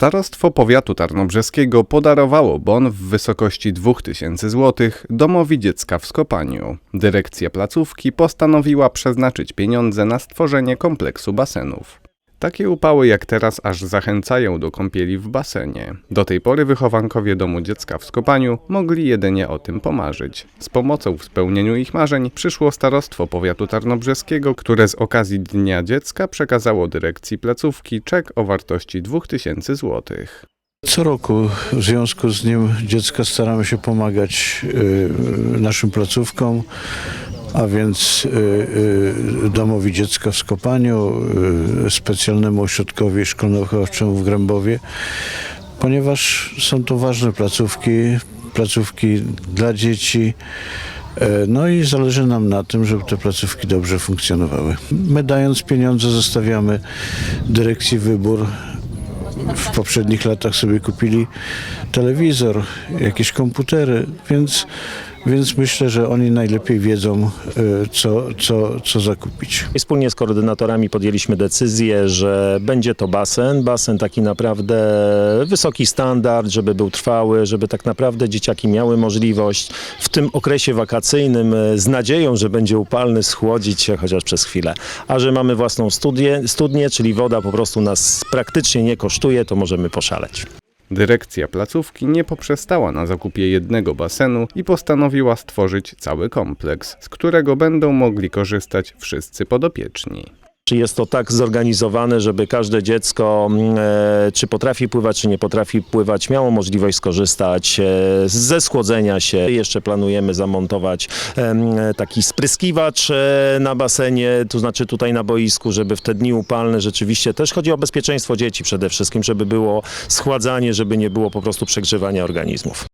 Starostwo Powiatu Tarnobrzeskiego podarowało bon w wysokości 2000 zł domowi dziecka w Skopaniu. Dyrekcja placówki postanowiła przeznaczyć pieniądze na stworzenie kompleksu basenów. Takie upały jak teraz aż zachęcają do kąpieli w basenie. Do tej pory wychowankowie domu dziecka w Skopaniu mogli jedynie o tym pomarzyć. Z pomocą w spełnieniu ich marzeń przyszło Starostwo Powiatu Tarnobrzeskiego, które z okazji Dnia Dziecka przekazało dyrekcji placówki czek o wartości 2000 złotych. Co roku w związku z Dniem Dziecka staramy się pomagać y, naszym placówkom, a więc y, y, Domowi Dziecka w Skopaniu, y, specjalnemu ośrodkowi szkolno-wychowawczemu w Grębowie, ponieważ są to ważne placówki, placówki dla dzieci. E, No i zależy nam na tym, żeby te placówki dobrze funkcjonowały. My dając pieniądze zostawiamy dyrekcji wybór w poprzednich latach sobie kupili telewizor, jakieś komputery, więc, więc myślę, że oni najlepiej wiedzą, y, co, co, co zakupić. Wspólnie z koordynatorami podjęliśmy decyzję, że będzie to basen, basen taki naprawdę wysoki standard, żeby był trwały, żeby tak naprawdę dzieciaki miały możliwość w tym okresie wakacyjnym e, z nadzieją, że będzie upalny, schłodzić się chociaż przez chwilę. A że mamy własną studię, studnię, czyli woda po prostu nas praktycznie nie kosztuje, to możemy poszaleć. Dyrekcja placówki nie poprzestała na zakupie jednego basenu i postanowiła stworzyć cały kompleks, z którego będą mogli korzystać wszyscy podopieczni. Czy jest to tak zorganizowane, żeby każde dziecko, mm, e, czy potrafi pływać, czy nie potrafi pływać, miało możliwość skorzystać e, ze schłodzenia się. Jeszcze planujemy zamontować em, taki spryskiwacz e, na basenie, to znaczy tutaj na boisku, żeby w te dni upalne rzeczywiście też chodzi o bezpieczeństwo dzieci przede wszystkim, żeby było schładzanie, żeby nie było po prostu przegrzewania organizmów.